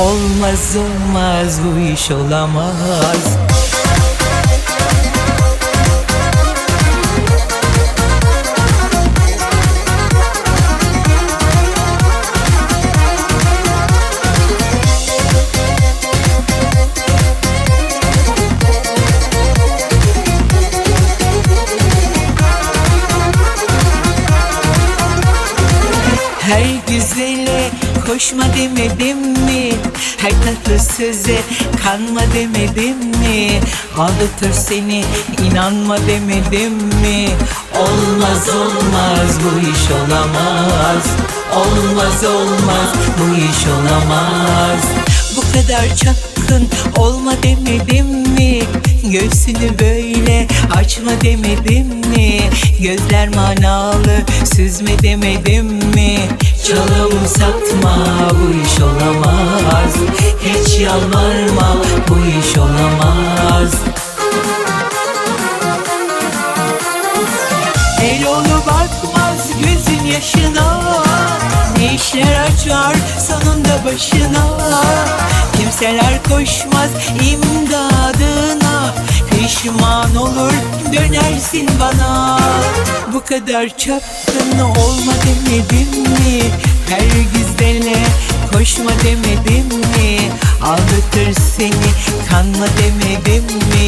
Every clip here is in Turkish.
Olmaz olmaz bu iş olamaz. Her güzele koşma demedim mi? Her tatlı söze kanma demedim mi? Aldatır seni inanma demedim mi? Olmaz olmaz bu iş olamaz Olmaz olmaz bu iş olamaz Bu kadar çapkın olma demedim mi? Göğsünü böyle açma demedim mi? Gözler manalı süzme demedim mi? Çalım satma bu iş olamaz. Hiç yalvarma bu iş olamaz. El oğlu bakmaz gözün yaşına. Ne işler açar sonunda başına. Kimseler koşmaz imdadına Pişman olur dönersin bana. Bu kadar çapkın olma demedim mi? Her güzele koşma demedim mi? Aldatır seni kanma demedim mi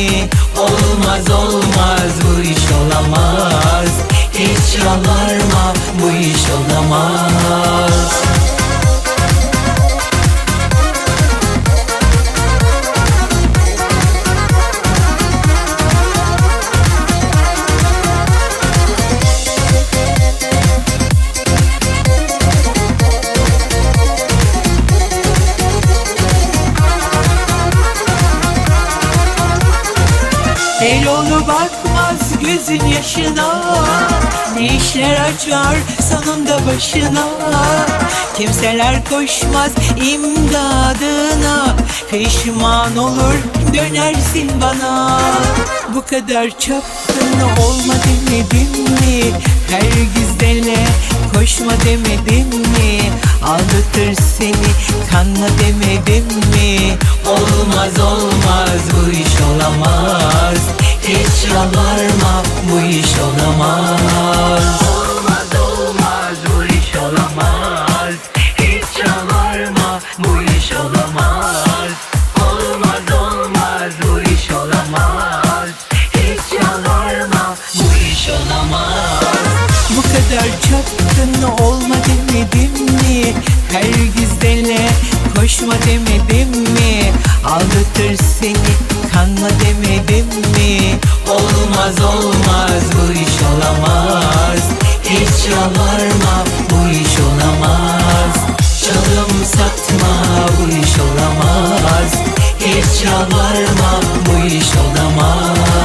El onu bakmaz gözün yaşına. Ne işler açar sonunda başına. Kimseler koşmaz imdadına. Pişman olur dönersin bana. Bu kadar çapkın olma demedim mi? Her güzele koşma demedim mi? Aldatır seni kanma demedim mi? Olmaz olmaz bu iş olamaz Hiç yalvarma bu iş olamaz. Olmaz olmaz bu iş olamaz. Hiç yalvarma bu iş olamaz. Olmaz olmaz bu iş olamaz. Hiç yalvarma bu iş olamaz. Bu kadar çapkın olma demedim mi? Her güzele koşma demedim mi? Aldatır seni kanma demedim Olmaz olmaz bu iş olamaz. Hiç yalvarma bu iş olamaz. Çalım satma bu iş olamaz. Hiç yalvarma bu iş olamaz